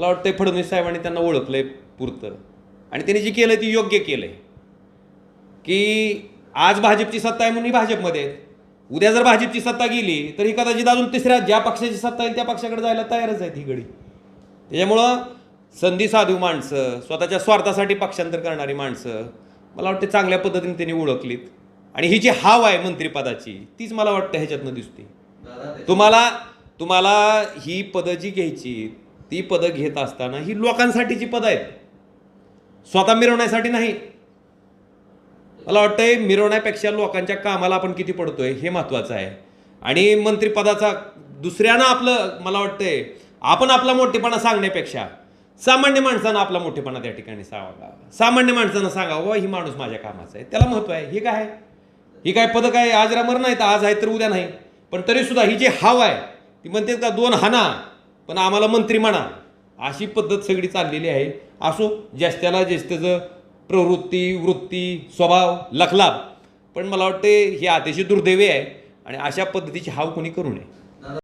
मला वाटतंय फडणवीस साहेबांनी त्यांना ओळखलंय पुरतं. आणि त्यांनी जे केलं ते योग्य केलंय. की आज भाजपची सत्ता आहे म्हणून ही भाजपमध्ये आहेत. उद्या जर भाजपची सत्ता गेली तर ही कदाचित अजून तिसऱ्या ज्या पक्षाची सत्ता येईल त्या पक्षाकडे जायला तयारच आहेत ही गडी त्याच्यामुळं संधी साधू माणसं स्वतःच्या स्वार्थासाठी पक्षांतर करणारी माणसं मला वाटते चांगल्या पद्धतीने त्यांनी ओळखलीत. आणि ही जी हाव आहे मंत्रिपदाची तीच मला वाटतं ह्याच्यातनं दिसते. तुम्हाला तुम्हाला ही पदं जी घ्यायची ती पदं घेत असताना ही लोकांसाठीची पदं आहेत. स्वतः मिरवण्यासाठी नाही. मला वाटतंय मिरवण्यापेक्षा लोकांच्या कामाला आपण किती पडतोय हे महत्वाचं आहे. आणि मंत्रिपदाचा दुसऱ्यानं आपलं मला वाटतंय आपण आपला मोठेपणा सांगण्यापेक्षा सामान्य माणसानं आपला मोठेपणा त्या ठिकाणी सांगावा. सामान्य माणसानं सांगावं "वा, ही माणूस माझ्या कामाचा आहे. त्याला महत्त्व आहे. हे काय? ही काय पदं काय? आज रामर नाही तर आज आहे तर उद्या नाही. पण तरी सुद्धा ही जी हाव आहे ती म्हणते का दोन हाना पण आम्हाला मंत्री म्हणा अशी पद्धत सगळी चाललेली आहे. असो ज्याच्याला ज्याचं प्रवृत्ती वृत्ती स्वभाव लखलाभ पण मला वाटते हे अतिशय दुर्दैवी आहे आणि अशा पद्धतीची हाव कोणी करू नये.